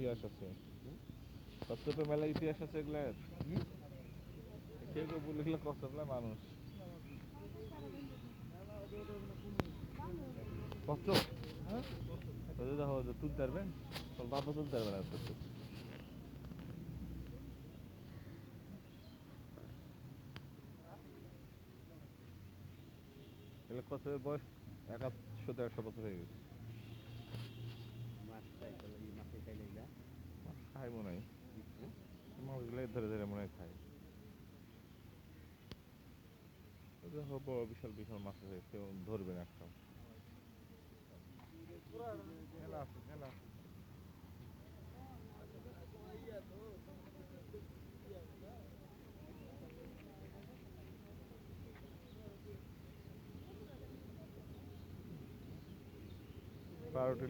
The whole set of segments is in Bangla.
ইতিহাস আছে। কচ্ছপে মেলা ইতিহাস আছে এগুলার কেউ কেউ বলে মানুষ। হ্যাঁ? তুলতে পারবেন? তুলতে পারবে না কচ্ছপ এগুলো কচ্ছপের বয়স একাশো দেড়শো বছর হয়ে গেছে মাছ খাই তাহলে এই মাছে খাইলে এগুলা মাছ খায় মনে হয় মাছগুলো ধরে ধরে মনে হয় খায়। দেখো বড় বিশাল বিশাল মাছ আছে, কেউ ধরবে না একটা মেলা আছে মেলা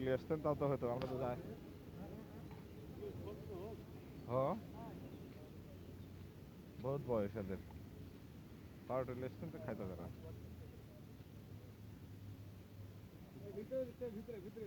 নিয়ে আসতেন, তাও তো হয়তো, আমরা তো যাই। হ। বহুত বয়স এদের পাউডার লেস কিন্তু খাইতে তারা ভিতরে এটাই